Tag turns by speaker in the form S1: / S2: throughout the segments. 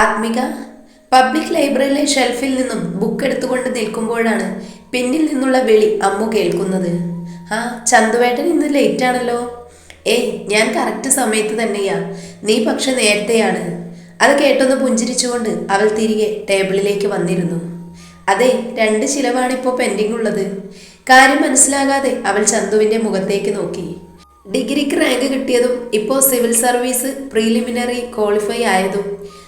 S1: ആത്മിക. Public ലൈബ്രറിയിലെ ഷെൽഫിൽ നിന്നും book എടുത്തുകൊണ്ട് നിൽക്കുമ്പോഴാണ് പിന്നിൽ നിന്നുള്ള വിളി അമ്മു കേൾക്കുന്നത്. ആ ചന്തുവേട്ടൻ ഇന്ന് ലേറ്റ് ആണല്ലോ. ഏയ് ഞാൻ കറക്റ്റ് സമയത്ത് തന്നെയാ. നീ പക്ഷെ നേരത്തെയാണ്. അത് കേട്ടൊന്ന് പുഞ്ചിരിച്ചുകൊണ്ട് അവൾ തിരികെ ടേബിളിലേക്ക് വന്നിരുന്നു. അതെ രണ്ട് ചിലവാണ് ഇപ്പോൾ പെൻഡിങ് ഉള്ളത്. കാര്യം മനസ്സിലാകാതെ അവൾ ചന്തുവിന്റെ മുഖത്തേക്ക് നോക്കി. ഡിഗ്രിക്ക് റാങ്ക് കിട്ടിയതും ഇപ്പോൾ സിവിൽ സർവീസ് പ്രീലിമിനറി ക്വാളിഫൈ ആയതും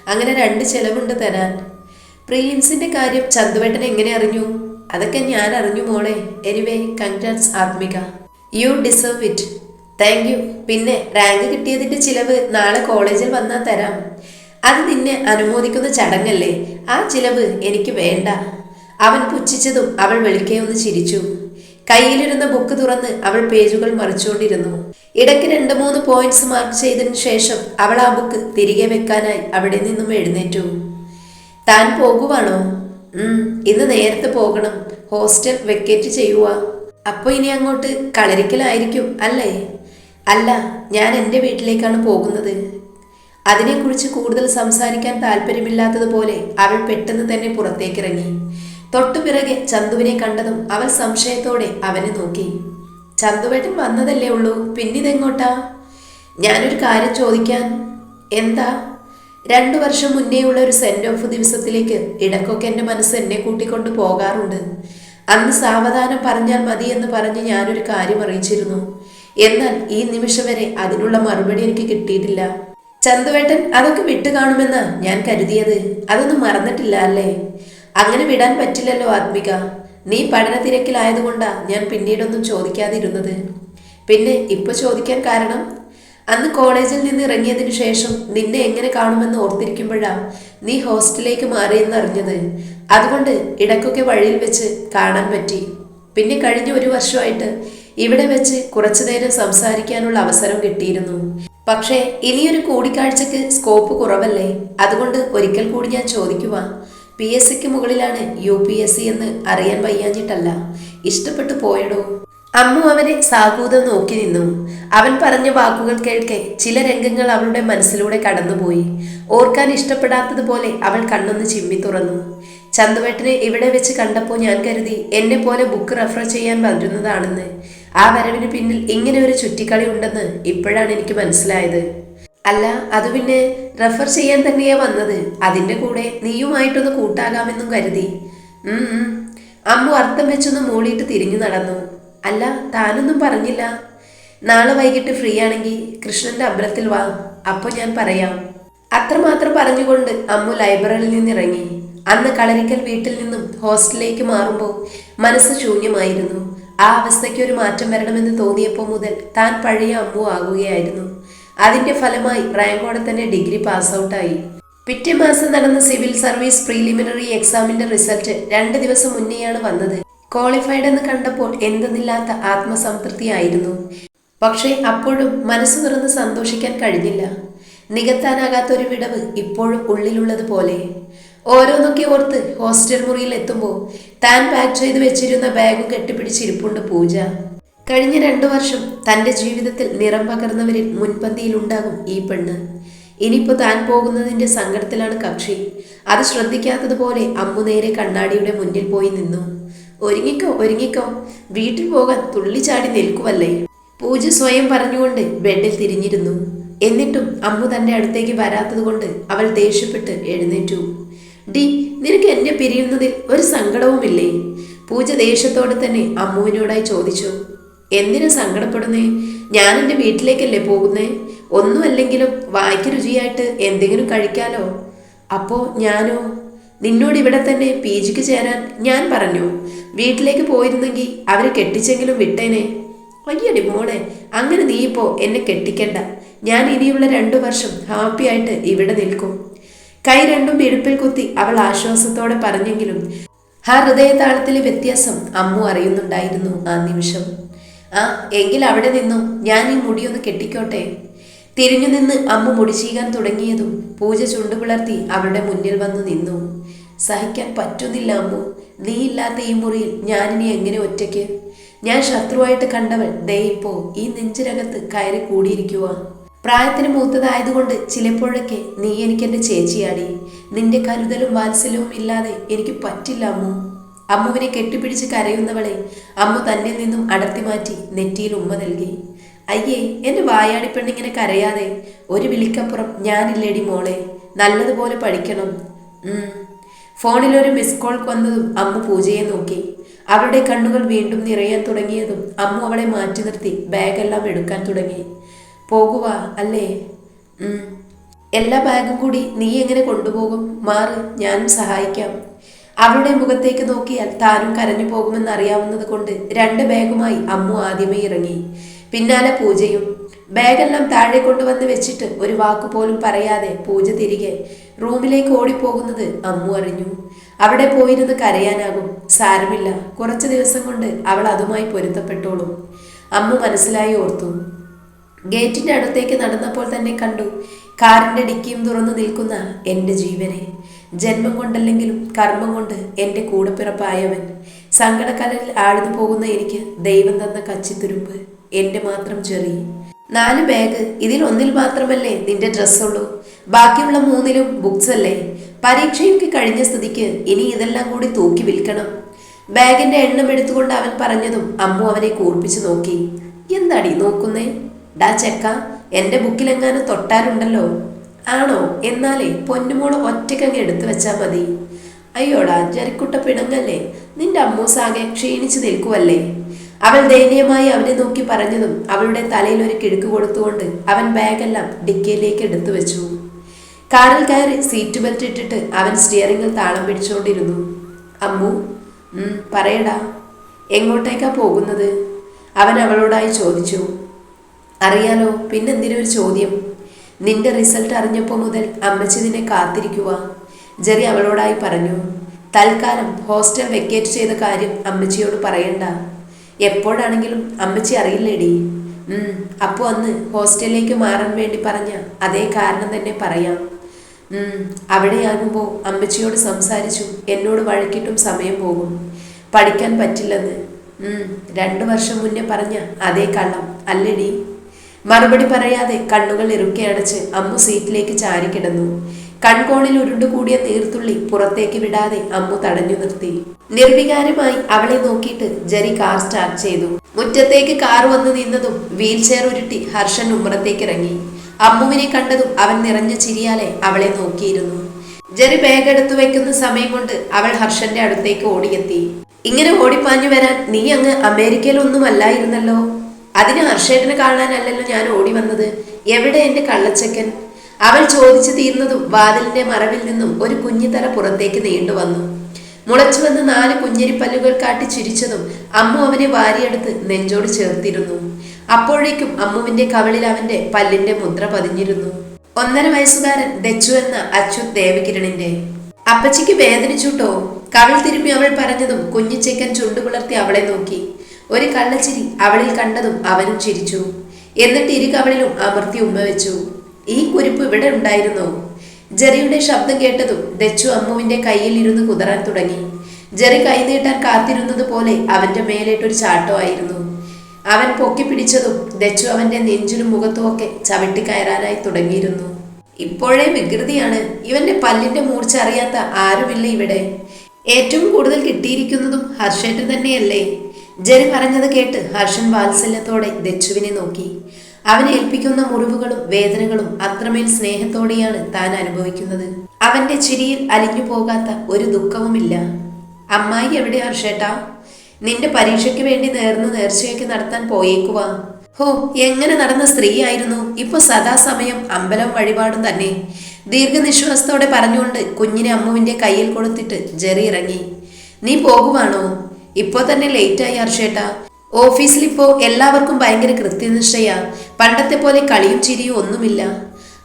S1: അങ്ങനെ രണ്ട് ചെലവുണ്ട് തരാൻ. പ്രീലിംസിന്റെ കാര്യം ചന്തുവേട്ടൻ എങ്ങനെ അറിഞ്ഞു? അതൊക്കെ ഞാൻ അറിഞ്ഞു മോളെ. Anyway congrats Athmika. You deserve it thank you പിന്നെ റാങ്ക് കിട്ടിയതിന്റെ ചിലവ് നാളെ കോളേജിൽ വന്നാൽ തരാം. അത് നിന്നെ അനുമോദിക്കുന്ന ചടങ്ങല്ലേ? ആ ചിലവ് എനിക്ക് വേണ്ട. അവൻ പുച്ഛിച്ചതും അവൾ വെളുക്കെ ഒന്ന് ചിരിച്ചു. കയ്യിലിരുന്ന ബുക്ക് തുറന്ന് അവൾ പേജുകൾ മറിച്ചുകൊണ്ടിരുന്നു. ഇടയ്ക്ക് രണ്ട് മൂന്ന് പോയിന്റ്സ് മാർക്ക് ചെയ്തതിനു ശേഷം അവൾ ആ ബുക്ക് തിരികെ വെക്കാനായി അവിടെ നിന്നും എഴുന്നേറ്റു. താൻ പോകുവാണോ? ഇന്ന് നേരത്തെ പോകണം. ഹോസ്റ്റൽ വെക്കേറ്റ് ചെയ്യുക അപ്പൊ ഇനി അങ്ങോട്ട് കളരിക്കലായിരിക്കും അല്ലേ? അല്ല ഞാൻ എന്റെ വീട്ടിലേക്കാണ് പോകുന്നത്. അതിനെക്കുറിച്ച് കൂടുതൽ സംസാരിക്കാൻ താല്പര്യമില്ലാത്തതുപോലെ അവൾ പെട്ടെന്ന് തന്നെ പുറത്തേക്കിറങ്ങി. തൊട്ടുപിറകെ ചന്തുവിനെ കണ്ടതും അവൾ സംശയത്തോടെ അവനെ നോക്കി. ചന്തുവേട്ടൻ വന്നതല്ലേ ഉള്ളൂ? പിന്നിതെങ്ങോട്ടാ? ഞാനൊരു കാര്യം ചോദിക്കാൻ. എന്താ? രണ്ടു വർഷം മുന്നേയുള്ള ഒരു സെൻഡ് ഓഫ് ദിവസത്തിലേക്ക് ഇടക്കൊക്കെ എന്റെ മനസ്സ് എന്നെ കൂട്ടിക്കൊണ്ട് പോകാറുണ്ട്. അന്ന് സാവധാനം പറഞ്ഞാൽ മതി എന്ന് പറഞ്ഞ് ഞാനൊരു കാര്യം അറിയിച്ചിരുന്നു. എന്നാൽ ഈ നിമിഷം വരെ അതിനുള്ള മറുപടി എനിക്ക് കിട്ടിയിട്ടില്ല. ചന്തുവേട്ടൻ അതൊക്കെ വിട്ടു കാണുമെന്നാ ഞാൻ കരുതിയത്. അതൊന്നും മറന്നിട്ടില്ല അല്ലേ? അങ്ങനെ വിടാൻ പറ്റില്ലല്ലോ ആത്മിക. നീ പഠന തിരക്കിലായതുകൊണ്ടാ ഞാൻ പിന്നീടൊന്നും ചോദിക്കാതിരുന്നത്. പിന്നെ ഇപ്പൊ ചോദിക്കാൻ കാരണം? അന്ന് കോളേജിൽ നിന്ന് ഇറങ്ങിയതിനു ശേഷം നിന്നെ എങ്ങനെ കാണുമെന്ന് ഓർത്തിരിക്കുമ്പോഴാ നീ ഹോസ്റ്റലിലേക്ക് മാറിയെന്ന് അറിഞ്ഞത് അതുകൊണ്ട് ഇടയ്ക്കൊക്കെ വഴിയിൽ വെച്ച് കാണാൻ പറ്റി. പിന്നെ കഴിഞ്ഞ ഒരു വർഷമായിട്ട് ഇവിടെ വെച്ച് കുറച്ചു നേരം സംസാരിക്കാനുള്ള അവസരം കിട്ടിയിരുന്നു. പക്ഷേ ഇനിയൊരു കൂടിക്കാഴ്ചക്ക് സ്കോപ്പ് കുറവല്ലേ? അതുകൊണ്ട് ഒരിക്കൽ കൂടി ഞാൻ ചോദിക്കുക പി എസ് സിക്ക് മുകളിലാണ് യു പി എസ് സി എന്ന് അറിയാൻ വയ്യാഞ്ഞിട്ടല്ല. ഇഷ്ടപ്പെട്ടു പോയടോ. അമ്മു അവനെ സാഹൂതം നോക്കി നിന്നു. അവൻ പറഞ്ഞ വാക്കുകൾ കേൾക്കെ ചില രംഗങ്ങൾ അവളുടെ മനസ്സിലൂടെ കടന്നുപോയി. ഓർക്കാൻ ഇഷ്ടപ്പെടാത്തതുപോലെ അവൾ കണ്ണൊന്ന് ചിമ്മി തുറന്നു. ചന്തുവേട്ടനെ ഇവിടെ വെച്ച് കണ്ടപ്പോൾ ഞാൻ കരുതി എന്നെ പോലെ ബുക്ക് റെഫർ ചെയ്യാൻ വരുന്നതാണെന്ന്. ആ വരവിന് പിന്നിൽ ഇങ്ങനെ ഒരു ചുറ്റിക്കളി ഉണ്ടെന്ന് ഇപ്പോഴാണ് എനിക്ക് മനസ്സിലായത്. അല്ല അത് പിന്നെ റെഫർ ചെയ്യാൻ തന്നെയാ വന്നത്. അതിന്റെ കൂടെ നീയുമായിട്ടൊന്ന് കൂട്ടാകാമെന്നും കരുതി. അമ്മു അർത്ഥം വെച്ചൊന്ന് മൂളിയിട്ട് തിരിഞ്ഞു നടന്നു. അല്ല താനൊന്നും പറഞ്ഞില്ല. നാളെ വൈകിട്ട് ഫ്രീ ആണെങ്കിൽ കൃഷ്ണന്റെ അമ്പലത്തിൽ വാ. അപ്പോൾ ഞാൻ പറയാം. അത്രമാത്രം പറഞ്ഞുകൊണ്ട് അമ്മു ലൈബ്രറിയിൽ നിന്നിറങ്ങി. അന്ന് കളരിക്കൽ വീട്ടിൽ നിന്നും ഹോസ്റ്റലിലേക്ക് മാറുമ്പോൾ മനസ്സ് ശൂന്യമായിരുന്നു. ആ അവസ്ഥയ്ക്ക് ഒരു മാറ്റം വരണമെന്ന് തോന്നിയപ്പോൾ മുതൽ താൻ പഴയ അമ്മു ആകുകയായിരുന്നു അതിന്റെ ഫലമായി റാങ്കോടെ തന്നെ ഡിഗ്രി പാസ് ഔട്ടായി പിറ്റേ മാസം നടന്ന സിവിൽ സർവീസ് പ്രീലിമിനറി എക്സാമിന്റെ റിസൾട്ട് രണ്ട് ദിവസം മുന്നെയാണ് വന്നത്. ക്വാളിഫൈഡ് എന്ന് കണ്ടപ്പോൾ എന്തെന്നില്ലാത്ത ആത്മസംതൃപ്തിയായിരുന്നു. പക്ഷേ അപ്പോഴും മനസ്സ് തുറന്ന് സന്തോഷിക്കാൻ കഴിഞ്ഞില്ല. നികത്താനാകാത്ത ഒരു വിടവ് ഇപ്പോഴും ഉള്ളിലുള്ളത് പോലെ. ഓരോന്നൊക്കെ ഓർത്ത് ഹോസ്റ്റൽ മുറിയിൽ എത്തുമ്പോൾ താൻ പാക്ക് ചെയ്ത് വെച്ചിരുന്ന ബാഗ് കെട്ടിപ്പിടിച്ചിരിപ്പുണ്ട് പൂജ. കഴിഞ്ഞ രണ്ടു വർഷം തന്റെ ജീവിതത്തിൽ നിറം പകർന്നവരിൽ മുൻപന്തിയിലുണ്ടാകും ഈ പെണ്ണ്. ഇനിയിപ്പോൾ താൻ പോകുന്നതിന്റെ സങ്കടത്തിലാണ് കക്ഷി. അത് ശ്രദ്ധിക്കാത്തതുപോലെ അമ്മു നേരെ കണ്ണാടിയുടെ മുന്നിൽ പോയി നിന്നു. ഒരുങ്ങിക്കോ ഒരുങ്ങിക്കോ. വീട്ടിൽ പോകാൻ തുള്ളിച്ചാടി നിൽക്കുവല്ലേ? പൂജ സ്വയം പറഞ്ഞുകൊണ്ട് ബെഡിൽ തിരിഞ്ഞിരുന്നു. എന്നിട്ടും അമ്മു തന്റെ അടുത്തേക്ക് വരാത്തതുകൊണ്ട് അവൾ ദേഷ്യപ്പെട്ട് എഴുന്നേറ്റു. ഡി നിനക്ക് എന്നെ പിരിയുന്നതിൽ ഒരു സങ്കടവുമില്ലേ? പൂജ ദേഷ്യത്തോടെ തന്നെ അമ്മുവിനോടായി ചോദിച്ചു. എന്തിനു സങ്കടപ്പെടുന്നേ? ഞാൻ എന്റെ വീട്ടിലേക്കല്ലേ പോകുന്നേ? ഒന്നുമല്ലെങ്കിലും വായ്ക്ക് രുചിയായിട്ട് എന്തെങ്കിലും കഴിക്കാലോ? അപ്പോൾ ഞാനോ? നിന്നോട് ഇവിടെ തന്നെ പി ജിക്ക് ചേരാൻ ഞാൻ പറഞ്ഞു. വീട്ടിലേക്ക് പോയിരുന്നെങ്കിൽ അവരെ കെട്ടിച്ചെങ്കിലും വിട്ടേനെ. അയ്യടി മോളെ അങ്ങനെ നീ ഇപ്പോ എന്നെ കെട്ടിക്കണ്ട. ഞാൻ ഇനിയുള്ള രണ്ടു വർഷം ഹാപ്പി ആയിട്ട് ഇവിടെ നിൽക്കും. കൈ രണ്ടും ഇഴുപ്പിൽ കുത്തി അവൾ ആശ്വാസത്തോടെ പറഞ്ഞെങ്കിലും ആ ഹൃദയതാളത്തിലെ വ്യത്യാസം അമ്മു അറിയുന്നുണ്ടായിരുന്നു ആ നിമിഷം. ആ എങ്കിൽ അവിടെ നിന്നു ഞാൻ ഈ മുടിയൊന്ന് കെട്ടിക്കോട്ടെ. തിരിഞ്ഞു നിന്ന് അമ്മ മുടി ചീകാൻ തുടങ്ങിയതും പൂജ ചുണ്ടുപിളർത്തി അവളുടെ മുന്നിൽ വന്ന് നിന്നു. സഹിക്കാൻ പറ്റുന്നില്ല അമ്മു. നീ ഇല്ലാത്ത ഈ മുറിയിൽ ഞാനിനി എങ്ങനെ ഒറ്റയ്ക്ക്? ഞാൻ ശത്രുവായിട്ട് കണ്ടവൾ ദേ ഇപ്പോ ഈ നെഞ്ചിനകത്ത് കയറി കൂടിയിരിക്കുക പ്രായത്തിന് മൂത്തതായതുകൊണ്ട് ചിലപ്പോഴൊക്കെ നീ എനിക്ക് എന്റെ ചേച്ചിയാടി. നിന്റെ കരുതലും വാത്സല്യവും ഇല്ലാതെ എനിക്ക് പറ്റില്ല അമ്മു. അമ്മുവിനെ കെട്ടിപ്പിടിച്ച് കരയുന്നവളെ അമ്മു തന്നിൽ നിന്നും അടർത്തി മാറ്റി നെറ്റിയിൽ ഉമ്മ നൽകി. അയ്യേ എന്റെ വായാടിപ്പെണ്ണിങ്ങനെ കരയാതെ. ഒരു വിളിക്കപ്പുറം ഞാനില്ലേടി മോളെ. നല്ലതുപോലെ പഠിക്കണം. ഉം. ഫോണിലൊരു മിസ് കോൾ വന്നതും അമ്മു പൂജയെ നോക്കി. അവളുടെ കണ്ണുകൾ വീണ്ടും നിറയാൻ തുടങ്ങിയതും അമ്മു അവളെ മാറ്റി നിർത്തി ബാഗെല്ലാം എടുക്കാൻ തുടങ്ങി. പോകുക അല്ലേ. എല്ലാ ബാഗും കൂടി നീ എങ്ങനെ കൊണ്ടുപോകും? മാറ് ഞാനും സഹായിക്കാം. അവളുടെ മുഖത്തേക്ക് നോക്കിയാൽ താനും കരഞ്ഞു പോകുമെന്ന് അറിയാവുന്നത് കൊണ്ട് രണ്ട് ബാഗുമായി അമ്മു ആദ്യമേ ഇറങ്ങി. പിന്നാലെ പൂജയും. ബാഗെല്ലാം താഴെ കൊണ്ടുവന്ന് വെച്ചിട്ട് ഒരു വാക്ക് പോലും പറയാതെ പൂജ തിരികെ റൂമിലേക്ക് ഓടിപ്പോകുന്നത് അമ്മു അറിഞ്ഞു. അവിടെ പോയിരുന്ന് കരയാനാകും. സാരമില്ല. കുറച്ച് ദിവസം കൊണ്ട് അവൾ അതുമായി പൊരുത്തപ്പെട്ടോളും. അമ്മു മനസ്സിലായി ഓർത്തു. ഗേറ്റിന്റെ അടുത്തേക്ക് നടന്നപ്പോൾ തന്നെ കണ്ടു. കാറിന്റെ ഡിക്കിയും തുറന്നു നിൽക്കുന്ന എന്റെ ജീവനെ. ജന്മം കൊണ്ടല്ലെങ്കിലും കർമ്മം കൊണ്ട് എന്റെ കൂടപ്പിറപ്പായവൻ സങ്കടക്കടലിൽ ആഴ്ന്നു പോകുന്ന എനിക്ക് ദൈവം തന്ന കച്ചിത്തുരുമ്പ് എന്റെ മാത്രം ചെറിയ. നാല് ബാഗ് ഇതിൽ ഒന്നിൽ മാത്രമല്ലേ നിന്റെ ഡ്രസ്സുള്ളൂ ബാക്കിയുള്ള മൂന്നിലും ബുക്സ് അല്ലേ? പരീക്ഷയൊക്കെ കഴിഞ്ഞ സ്ഥിതിക്ക് ഇനി ഇതെല്ലാം കൂടി തൂക്കി വിൽക്കണം. ബാഗിന്റെ എണ്ണം എടുത്തുകൊണ്ട് അവൻ പറഞ്ഞതും അമ്മു അവനെ കൂർപ്പിച്ചു നോക്കി. എന്താടി നോക്കുന്നേ? ഡാ ചെക്ക എന്റെ ബുക്കിലെങ്ങാനും തൊട്ടാലുണ്ടല്ലോ ആണോ? എന്നാലേ പൊന്നുമോൾ ഒറ്റക്കങ്ങ് എടുത്തു വെച്ചാൽ മതി. അയ്യോടാ ജരിക്കുട്ട പിണങ്ങല്ലേ. നിന്റെ അമ്മൂസാകെ ക്ഷീണിച്ചു നിൽക്കുവല്ലേ. അവൾ ദയനീയമായി അവനെ നോക്കി പറഞ്ഞതും അവളുടെ തലയിൽ ഒരു കിഴുക്ക് കൊടുത്തുകൊണ്ട് അവൻ ബാഗെല്ലാം ഡിക്കയിലേക്ക് എടുത്തു വെച്ചു. കാറിൽ കയറി സീറ്റ് ബെൽറ്റ് ഇട്ടിട്ട് അവൻ സ്റ്റിയറിംഗിൽ താളം പിടിച്ചുകൊണ്ടിരുന്നു. അമ്മു പറയടാ. എങ്ങോട്ടേക്കാ പോകുന്നത്? അവൻ അവളോടായി ചോദിച്ചു. അറിയാലോ പിന്നെന്തിനൊരു ചോദ്യം? നിന്റെ റിസൾട്ട് അറിഞ്ഞപ്പോൾ മുതൽ അമ്മച്ചി നിന്നെ കാത്തിരിക്കുക ജെറി അവളോടായി പറഞ്ഞു തൽക്കാലം ഹോസ്റ്റൽ വെക്കേറ്റ് ചെയ്ത കാര്യം അമ്മച്ചിയോട് പറയണ്ട. എപ്പോഴാണെങ്കിലും അമ്മച്ചി അറിയില്ലേടി. അപ്പോൾ അന്ന് ഹോസ്റ്റലിലേക്ക് മാറാൻ വേണ്ടി പറഞ്ഞ അതേ കാരണം തന്നെ പറയാം. അവിടെയാകുമ്പോൾ അമ്മച്ചിയോട് സംസാരിച്ചു എന്നോട് വഴക്കിട്ടും സമയം പോകും. പഠിക്കാൻ പറ്റില്ലെന്ന്. രണ്ടു വർഷം മുന്നേ പറഞ്ഞ അതേ കള്ളം അല്ലെടി. മറുപടി പറയാതെ കണ്ണുകൾ ഇറുക്കി അടച്ച് അമ്മു സീറ്റിലേക്ക് ചാരിക്കിടന്നു കൺകോണിൽ ഉരുണ്ടുകൂടിയ നീർത്തുള്ളി പുറത്തേക്ക് വിടാതെ അമ്മു തടഞ്ഞു നിർത്തി. നിർവികാരമായി അവളെ നോക്കിയിട്ട് ജെറി കാർ സ്റ്റാർട്ട് ചെയ്തു. മുറ്റത്തേക്ക് കാർ വന്ന് നിന്നതും വീൽ ചെയർ ഉരുട്ടി ഹർഷൻ ഉമ്മറത്തേക്ക് ഇറങ്ങി. അമ്മുവിനെ കണ്ടതും അവൻ നിറഞ്ഞ ചിരിയാലെ അവളെ നോക്കിയിരുന്നു. ജെറി ബാഗ് എടുത്തു വെക്കുന്ന സമയം കൊണ്ട് അവൾ ഹർഷന്റെ അടുത്തേക്ക് ഓടിയെത്തി. ഇങ്ങനെ ഓടിപ്പാഞ്ഞു വരാൻ നീ അങ്ങ് അമേരിക്കയിലൊന്നും അല്ലായിരുന്നല്ലോ അതിന് ഹർഷേട്ടനെ കാണാനല്ലല്ലോ ഞാൻ ഓടി വന്നത്? എവിടെ എന്റെ കള്ളച്ചക്കൻ? അവൾ ചോദിച്ചു തീർന്നതും വാതിലിന്റെ മറവിൽ നിന്നും ഒരു കുഞ്ഞിത്തല പുറത്തേക്ക് നീണ്ടു വന്നു. മുളച്ചു വന്ന് നാല് കുഞ്ഞരിപ്പല്ലുകൾ കാട്ടി ചിരിച്ചതും അമ്മു അവനെ വാരിയെടുത്ത് നെഞ്ചോട് ചേർത്തിരുന്നു. അപ്പോഴേക്കും അമ്മുവിന്റെ കവളിൽ അവന്റെ പല്ലിന്റെ മുദ്ര പതിഞ്ഞിരുന്നു. ഒന്നര വയസ്സുകാരൻ ദച്ചു എന്ന അച്യുത് ദേവകിരണിന്റെ. അപ്പച്ചിക്ക് വേദനിച്ചുട്ടോ? കവിൾ തിരുമ്പി അവൾ പറഞ്ഞതും കുഞ്ഞിച്ചേക്കൻ ചുണ്ടുപുലർത്തി അവളെ നോക്കി. ഒരു കള്ളച്ചിരി അവളിൽ കണ്ടതും അവനും ചിരിച്ചു. എന്നിട്ട് ഇരു കവളിലും അമർത്തി ഉമ്മ വെച്ചു. ഈ കുരിപ്പ് ഇവിടെ ഉണ്ടായിരുന്നോ? ജെറിയുടെ ശബ്ദം കേട്ടതും ദച്ചു അമ്മുവിന്റെ കയ്യിൽ ഇരുന്ന് കുതറാൻ തുടങ്ങി. ജെറി കൈനീട്ടാൻ കാത്തിരുന്നത് പോലെ അവന്റെ മേലേട്ടൊരു ചാട്ടമായിരുന്നു അവൻ പൊക്കി പിടിച്ചതും ദച്ചു അവന്റെ നെഞ്ചിലും മുഖത്തും ഒക്കെ ചവിട്ടി കയറാനായി തുടങ്ങിയിരുന്നു. ഇപ്പോഴേ വികൃതിയാണ്. ഇവന്റെ പല്ലിന്റെ മൂർച്ച അറിയാത്ത ആരുമില്ല ഇവിടെ. ഏറ്റവും കൂടുതൽ കിട്ടിയിരിക്കുന്നതും ഹർഷേട്ടൻ തന്നെയല്ലേ? ജരി പറഞ്ഞത് കേട്ട് ഹർഷൻ വാത്സല്യത്തോടെ ദച്ചുവിനെ നോക്കി. അവനെ ഏൽപ്പിക്കുന്ന മുറിവുകളും വേദനകളും അത്രമേൽ സ്നേഹത്തോടെയാണ് താൻ അനുഭവിക്കുന്നത്. അവന്റെ ചിരിയിൽ അലിഞ്ഞു പോകാത്ത ഒരു ദുഃഖവുമില്ല. അമ്മായി എവിടെ ഹർഷേട്ടാ? നിന്റെ പരീക്ഷയ്ക്ക് വേണ്ടി നേർന്ന് നേർച്ചയൊക്കെ നടത്താൻ പോയേക്കുവാ. ഹോ എങ്ങനെ നടന്ന സ്ത്രീയായിരുന്നു? ഇപ്പൊ സദാസമയം അമ്പലം വഴിപാടും തന്നെ. ദീർഘനിശ്വാസത്തോടെ പറഞ്ഞുകൊണ്ട് കുഞ്ഞിനെ അമ്മുവിന്റെ കയ്യിൽ കൊടുത്തിട്ട് ജെറി ഇറങ്ങി. നീ പോകുവാണോ? ഇപ്പോ തന്നെ ലേറ്റായി ഹർഷേട്ടാ ഓഫീസിൽ ഇപ്പോ എല്ലാവർക്കും ഭയങ്കര കൃത്യനിഷ്ഠയാ. പണ്ടത്തെ പോലെ കളിയും ചിരിയും ഒന്നുമില്ല.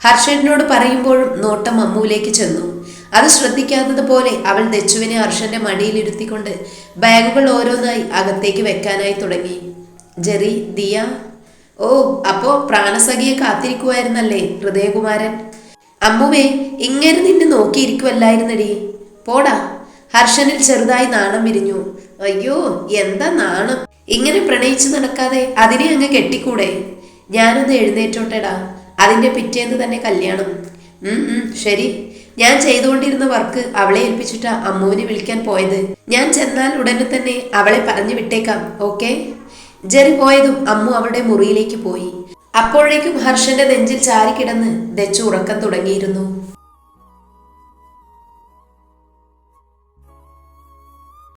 S1: ഹർഷേട്ടനോട് പറയുമ്പോഴും നോട്ടം അമ്മുവിലേക്ക് ചെന്നു. അത് ശ്രദ്ധിക്കാത്തതുപോലെ അവൾ ദച്ചുവിനെ ഹർഷന്റെ മടിയിലിരുത്തിക്കൊണ്ട് ബാഗുകൾ ഓരോന്നായി അകത്തേക്ക് വെക്കാനായി തുടങ്ങി. ജെറി ദിയ? ഓ അപ്പോ പ്രാണസഖിയെ കാത്തിരിക്കുമായിരുന്നല്ലേ ഹൃദയകുമാരൻ? അമ്മുവേ ഇങ്ങനെ നിന്നെ നോക്കിയിരിക്കുവല്ലായിരുന്നടി. പോടാ. ഹർഷനിൽ ചെറുതായി നാണം വിരിഞ്ഞു. അയ്യോ എന്താ നാണം? ഇങ്ങനെ പ്രണയിച്ചു നടക്കാതെ അതിനെ അങ്ങ് കെട്ടിക്കൂടെ? ഞാനൊന്ന് എഴുന്നേറ്റോട്ടെടാ. അതിന്റെ പിറ്റേന്ന് തന്നെ കല്യാണം. ഉം ഉം, ശരി. ഞാൻ ചെയ്തുകൊണ്ടിരുന്ന വർക്ക് അവളെ ഏൽപ്പിച്ചിട്ടാ അമ്മുവിനെ വിളിക്കാൻ പോയത്. ഞാൻ ചെന്നാൽ ഉടനെ തന്നെ അവളെ പറഞ്ഞു വിട്ടേക്കാം ഓക്കെ? ജെറി പോയതും അമ്മു അവളുടെ മുറിയിലേക്ക് പോയി. അപ്പോഴേക്കും ഹർഷന്റെ നെഞ്ചിൽ ചാരിക്കിടന്ന് ദച്ചു ഉറക്കം തുടങ്ങിയിരുന്നു.